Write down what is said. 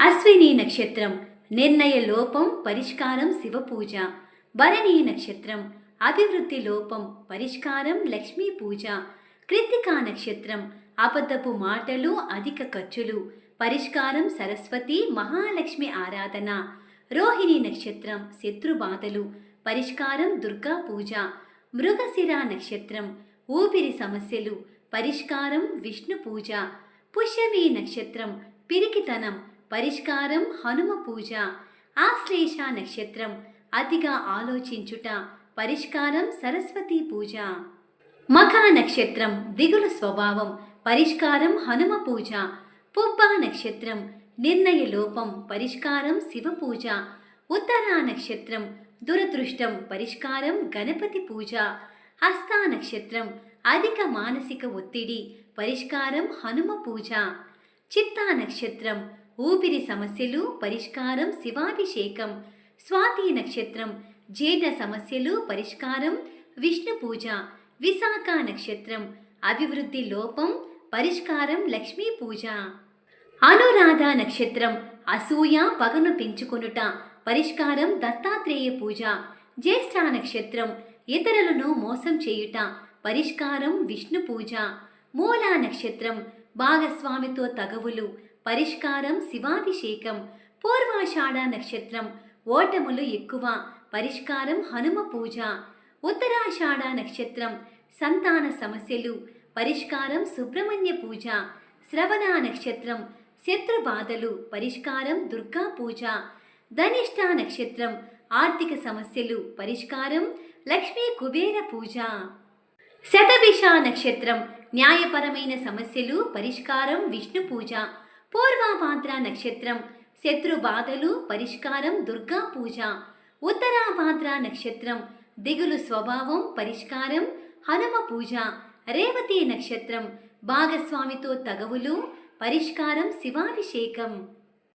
అశ్విని నక్షత్రం నిర్ణయ లోపం పరిష్కారం శివపూజ. భరణి నక్షత్రం అభివృద్ధి లోపం పరిష్కారం లక్ష్మీ పూజ. కృత్తికా నక్షత్రం అబద్ధపు మాటలు అధిక ఖర్చులు పరిష్కారం సరస్వతి మహాలక్ష్మి ఆరాధన. రోహిణి నక్షత్రం శత్రుబాధలు పరిష్కారం దుర్గా పూజ. మృగశిర నక్షత్రం ఊపిరి సమస్యలు పరిష్కారం విష్ణు పూజ. పుష్యమి నక్షత్రం పిరికితనం పరిష్కారం హనుమ పూజ. ఆశ్లేష నక్షత్రం అతిగా ఆలోచించుట పరిష్కారం సరస్వతి పూజ. మఖా నక్షత్రం దిగుల స్వభావం పరిష్కారం హనుమ పూజ. పుబ్బా నక్షత్రం నిర్ణయ లోపం పరిష్కారం శివ పూజ. ఉత్తరా నక్షత్రం దురదృష్టం పరిష్కారం గణపతి పూజ. హస్తా నక్షత్రం అధిక మానసిక ఒత్తిడి పరిష్కారం హనుమ పూజ. చిత్తా నక్షత్రం ఊపిరి సమస్యలు పరిష్కారం శివాభిషేకం. స్వాతి నక్షత్రం జీర్ణ సమస్యలు పరిష్కారం విష్ణు పూజ. విశాఖ నక్షత్రం అభివృద్ధి లోపం పరిష్కారం లక్ష్మీ పూజ. అనురాధ నక్షత్రం అసూయ పగను పెంచుకొనుట పరిష్కారం దత్తాత్రేయ పూజ. జ్యేష్ఠ నక్షత్రం ఇతరులను మోసం చేయుట పరిష్కారం విష్ణు పూజ. మూలా నక్షత్రం భాగస్వామితో తగవులు పరిష్కారం శివాభిషేకం పూర్వాషాఢ నక్షత్రం ఓటములు ఎక్కువ పరిష్కారం హనుమ పూజ ఉత్తరాషాఢ నక్షత్రం సంతాన సమస్యలు పరిష్కారం సుబ్రహ్మణ్య పూజ శ్రవణ నక్షత్రం శత్రు బాధలు పరిష్కారం దుర్గా పూజ ధనిష్ట నక్షత్రం ఆర్థిక సమస్యలు పరిష్కారం లక్ష్మీ కుబేర పూజ. శతభిష నక్షత్రం న్యాయపరమైన సమస్యలు పరిష్కారం విష్ణు పూజ పూర్వాభాద్ర నక్షత్రం శత్రు బాధలు పరిష్కారం దుర్గా పూజ. ఉత్తరాభాద్ర నక్షత్రం దిగులు స్వభావం పరిష్కారం హనుమ పూజ. రేవతి నక్షత్రం భాగస్వామితో తగవులు పరిష్కారం శివాభిషేకం.